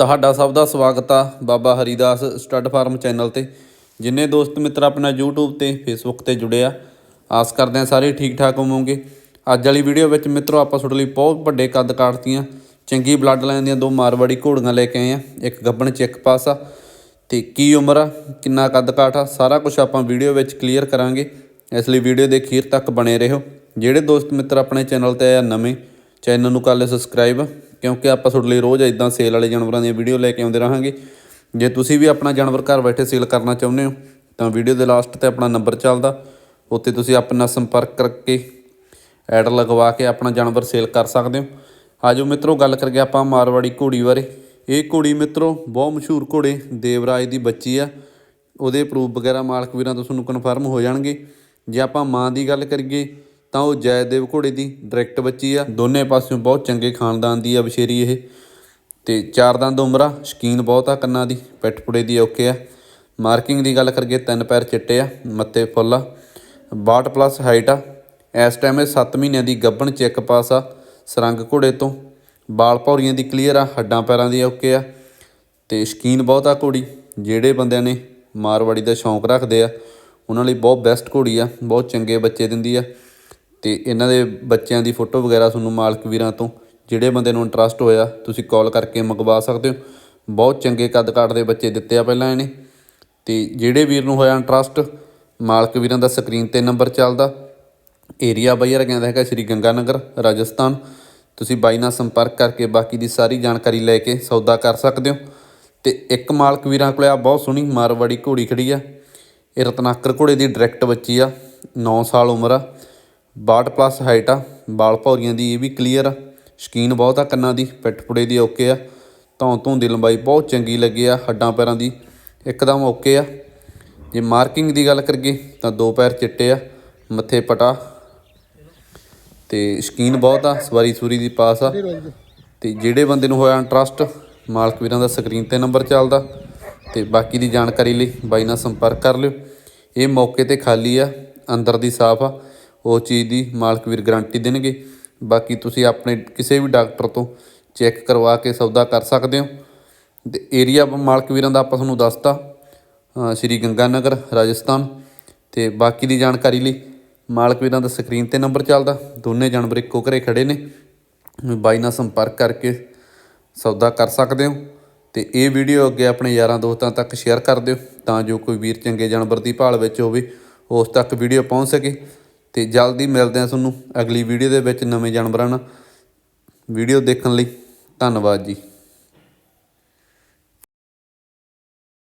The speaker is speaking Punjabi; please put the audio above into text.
ਤੁਹਾਡਾ ਸਭ ਦਾ ਸਵਾਗਤ ਆ Baba Haridas stud farm channel ਤੇ, ਜਿੰਨੇ ਦੋਸਤ ਮਿੱਤਰ ਆਪਣਾ YouTube ਤੇ, Facebook ਤੇ ਜੁੜੇ ਆ। ਆਸ ਕਰਦੇ ਆ ਸਾਰੇ ਠੀਕ ਠਾਕ ਹੋਵੋਗੇ। ਅੱਜ ਵਾਲੀ ਵੀਡੀਓ ਵਿੱਚ ਮਿੱਤਰੋ, ਆਪਾਂ ਤੁਹਾਡੇ ਲਈ ਬਹੁਤ ਵੱਡੇ ਕੱਦ ਕਾਟਤੀਆਂ ਚੰਗੀ ਬਲੱਡ ਲਾਈਨ ਦੀਆਂ ਦੋ ਮਾਰਵਾੜੀ ਘੋੜੀਆਂ ਲੈ ਕੇ ਆਏ ਆ। ਇੱਕ ਗੱਬਣ ਚ ਪਾਸ ਆ। ਤੇ ਕੀ ਉਮਰ ਆ, ਕਿੰਨਾ ਕੱਦ ਕਾਠ ਆ, ਸਾਰਾ ਕੁਝ ਆਪਾਂ ਵੀਡੀਓ ਵਿੱਚ ਕਲੀਅਰ ਕਰਾਂਗੇ। ਇਸ ਲਈ ਵੀਡੀਓ ਦੇ ਅਖੀਰ ਤੱਕ ਬਣੇ ਰਹੋ। ਜਿਹੜੇ ਦੋਸਤ ਮਿੱਤਰ ਆਪਣੇ ਚੈਨਲ ਤੇ ਆ ਨਵੇਂ, ਚੈਨਲ ਨੂੰ ਕਰ ਲਿਓ ਸਬਸਕ੍ਰਾਈਬ ਕਿਉਂਕਿ ਆਪਾਂ ਤੁਹਾਡੇ ਲਈ ਰੋਜ਼ ਇਦਾਂ ਸੇਲ ਵਾਲੇ ਜਾਨਵਰਾਂ ਦੀਆਂ ਵੀਡੀਓ ਲੈ ਕੇ ਆਉਂਦੇ ਰਹਾਂਗੇ। ਜੇ ਤੁਸੀਂ ਵੀ ਆਪਣਾ ਜਾਨਵਰ ਘਰ ਬੈਠੇ ਸੇਲ ਕਰਨਾ ਚਾਹੁੰਦੇ ਹੋ, ਤਾਂ ਵੀਡੀਓ ਦੇ ਲਾਸਟ ਤੇ ਆਪਣਾ ਨੰਬਰ ਚੱਲਦਾ। ਉੱਤੇ ਤੁਸੀਂ ਆਪਣਾ ਸੰਪਰਕ ਕਰਕੇ ਐਡ ਲਗਵਾ ਕੇ ਆਪਣਾ ਜਾਨਵਰ ਸੇਲ ਕਰ ਸਕਦੇ ਹੋ। ਆਜੋ ਮਿੱਤਰੋ, ਗੱਲ ਕਰਕੇ ਆਪਾਂ ਮਾਰਵਾੜੀ ਘੋੜੀ ਬਾਰੇ। ਇਹ ਘੋੜੀ ਮਿੱਤਰੋ, ਬਹੁਤ ਮਸ਼ਹੂਰ ਘੋੜੇ, ਦੇਵਰਾਜ ਦੀ ਬੱਚੀ ਆ। ਉਹਦੇ ਪ੍ਰੂਫ ਵਗੈਰਾ ਮਾਲਕ ਵੀਰਾਂ ਤੋਂ ਤੁਹਾਨੂੰ ਕਨਫਰਮ ਹੋ ਜਾਣਗੇ। ਜੇ ਆਪਾਂ ਮਾਂ ਦੀ ਗੱਲ ਕਰੀਏ ਤਾਂ ਉਹ ਜੈਦੇਵ ਘੋੜੇ ਦੀ ਡਾਇਰੈਕਟ ਬੱਚੀ ਆ। ਦੋਨੇ ਪਾਸਿਓਂ ਬਹੁਤ ਚੰਗੇ ਖਾਨਦਾਨ ਦੀ ਆ ਬਸ਼ੇਰੀ ਇਹ। ਤੇ ਚਾਰ ਦੰਦ ਉਮਰ, ਸ਼ਕੀਨ ਬਹੁਤ ਆ ਕੰਨਾਂ ਦੀ, ਪਿੱਠ ਪੁੜੇ ਦੀ ਓਕੇ ਆ। ਮਾਰਕਿੰਗ ਦੀ ਗੱਲ ਕਰੀਏ, ਤਿੰਨ ਪੈਰ ਚਿੱਟੇ ਆ ਮੱਤੇ ਫੁੱਲ ਆ। 62 ਪਲੱਸ ਹਾਈਟ ਆ। ਇਸ ਟਾਈਮ ਇਹ 7 ਮਹੀਨਿਆਂ ਦੀ ਗੱਭਣ ਚੈੱਕ ਪਾਸ ਆ ਸਰੰਗ ਘੋੜੇ ਤੋਂ। ਬਾਲ ਭੌਰੀਆਂ ਦੀ ਕਲੀਅਰ ਆ, ਹੱਡਾਂ ਪੈਰਾਂ ਦੀ ਓਕੇ ਆ। ਤੇ ਸ਼ਕੀਨ ਬਹੁਤ ਆ ਘੋੜੀ। ਜਿਹੜੇ ਬੰਦਿਆਂ ਨੇ ਮਾਰਵਾੜੀ ਦਾ ਸ਼ੌਂਕ ਰੱਖਦੇ ਆ, ਉਹਨਾਂ ਲਈ ਬਹੁਤ ਬੈਸਟ ਘੋੜੀ ਆ, ਬਹੁਤ ਚੰਗੇ ਬੱਚੇ ਦਿੰਦੀ ਆ। ਅਤੇ ਇਹਨਾਂ ਦੇ ਬੱਚਿਆਂ ਦੀ ਫੋਟੋ ਵਗੈਰਾ ਤੁਹਾਨੂੰ ਮਾਲਕ ਵੀਰਾਂ ਤੋਂ, ਜਿਹੜੇ ਬੰਦੇ ਨੂੰ ਇੰਟਰਸਟ ਹੋਇਆ, ਤੁਸੀਂ ਕਾਲ ਕਰਕੇ ਮੰਗਵਾ ਸਕਦੇ ਹੋ। ਬਹੁਤ ਚੰਗੇ ਕੱਦ ਕਾਠ ਦੇ ਬੱਚੇ ਦਿੱਤੇ ਆ ਪਹਿਲਾਂ ਇਹਨੇ। ਅਤੇ ਜਿਹੜੇ ਵੀਰ ਨੂੰ ਹੋਇਆ ਇੰਟਰਸਟ ਮਾਲਕ ਵੀਰਾਂ ਦਾ ਸਕਰੀਨ ਤੇ ਨੰਬਰ ਚੱਲਦਾ। ਏਰੀਆ ਬਾਈਰ ਕਹਿੰਦਾ ਹੈਗਾ ਸ਼੍ਰੀ ਗੰਗਾ ਨਗਰ ਰਾਜਸਥਾਨ। ਤੁਸੀਂ ਬਾਈ ਨਾਲ ਸੰਪਰਕ ਕਰਕੇ ਬਾਕੀ ਦੀ ਸਾਰੀ ਜਾਣਕਾਰੀ ਲੈ ਕੇ ਸੌਦਾ ਕਰ ਸਕਦੇ ਹੋ। ਤੇ ਇੱਕ ਮਾਲਕ ਵੀਰਾਂ ਕੋਲੇ ਆ ਬਹੁਤ ਸੋਹਣੀ ਮਾਰਵਾੜੀ ਘੋੜੀ ਖੜੀ ਆ। ਇਹ ਰਤਨਾਕਰ ਘੋੜੇ ਦੀ ਡਾਇਰੈਕਟ ਬੱਚੀ ਆ 9 ਸਾਲ ਉਮਰ ਆ। 62 ਪਲੱਸ ਹਾਈਟ ਆ, ਬਾਲ ਭੌਰੀਆਂ ਦੀ ਇਹ ਵੀ ਕਲੀਅਰ ਆ। ਸ਼ਕੀਨ ਬਹੁਤ ਆ ਕੰਨਾਂ ਦੀ, ਪਿੱਠ ਪੁੜੇ ਦੀ ਓਕੇ ਆ। ਧੌਂ ਧੌਂ ਦੀ ਲੰਬਾਈ ਬਹੁਤ ਚੰਗੀ ਲੱਗੀ ਆ, ਹੱਡਾਂ ਪੈਰਾਂ ਦੀ ਇੱਕਦਮ ਓਕੇ ਆ। ਜੇ ਮਾਰਕਿੰਗ ਦੀ ਗੱਲ ਕਰੀਏ ਤਾਂ ਦੋ ਪੈਰ ਚਿੱਟੇ ਆ, ਮੱਥੇ ਪਟਾ। ਤੇ ਸ਼ਕੀਨ ਬਹੁਤ ਆ, ਸਵਾਰੀ ਸੂਰੀ ਦੀ ਪਾਸ ਆ। ਤੇ ਜਿਹੜੇ ਬੰਦੇ ਨੂੰ ਹੋਇਆ ਇੰਟਰਸਟ ਮਾਲਕ ਵੀਰਾਂ ਦਾ ਸਕਰੀਨ ਤੇ ਨੰਬਰ ਚੱਲਦਾ। ਤੇ ਬਾਕੀ ਦੀ ਜਾਣਕਾਰੀ ਲਈ ਬਾਈ ਨਾਲ ਸੰਪਰਕ ਕਰ ਲਿਓ। ਇਹ ਮੌਕੇ ਤੇ ਖਾਲੀ ਆ, ਅੰਦਰ ਦੀ ਸਾਫ਼ ਆ। ਉਹ ਚੀਜ਼ ਦੀ ਮਾਲਕ ਵੀਰ ਗਰੰਟੀ ਦੇਣਗੇ। ਬਾਕੀ ਤੁਸੀਂ ਆਪਣੇ ਕਿਸੇ ਵੀ ਡਾਕਟਰ ਤੋਂ ਚੈੱਕ ਕਰਵਾ ਕੇ ਸੌਦਾ ਕਰ ਸਕਦੇ ਹੋ। ਤੇ ਏਰੀਆ ਮਾਲਕ ਵੀਰਾਂ ਦਾ ਆਪਾਂ ਤੁਹਾਨੂੰ ਦੱਸਤਾ ਸ਼੍ਰੀ ਗੰਗਾ ਨਗਰ ਰਾਜਸਥਾਨ। ਤੇ ਬਾਕੀ ਦੀ ਜਾਣਕਾਰੀ ਲਈ ਮਾਲਕ ਵੀਰਾਂ ਦਾ ਸਕਰੀਨ ਤੇ ਨੰਬਰ ਚੱਲਦਾ। ਦੋਨੇ ਜਾਨਵਰ ਇੱਕੋ ਘਰੇ ਖੜੇ ਨੇ। ਬਾਈ ਨਾਲ ਸੰਪਰਕ ਕਰਕੇ ਸੌਦਾ ਕਰ ਸਕਦੇ ਹੋ। ਤੇ ਇਹ ਵੀਡੀਓ ਅੱਗੇ ਆਪਣੇ ਯਾਰਾਂ ਦੋਸਤਾਂ ਤੱਕ ਸ਼ੇਅਰ ਕਰ ਦਿਓ, ਤਾਂ ਜੋ ਕੋਈ ਵੀਰ ਚੰਗੇ ਜਾਨਵਰ ਦੀ ਭਾਲ ਵਿੱਚ ਹੋਵੇ, ਉਸ ਤੱਕ ਵੀਡੀਓ ਪਹੁੰਚ ਸਕੇ। ਤੇ ਜਲਦੀ ਮਿਲਦੇ ਹਾਂ ਤੁਹਾਨੂੰ ਅਗਲੀ ਵੀਡੀਓ ਦੇ ਵਿੱਚ ਨਵੇਂ ਜਾਨਵਰਾਂ ਨਾਲ। ਵੀਡੀਓ ਦੇਖਣ ਲਈ ਧੰਨਵਾਦ ਜੀ।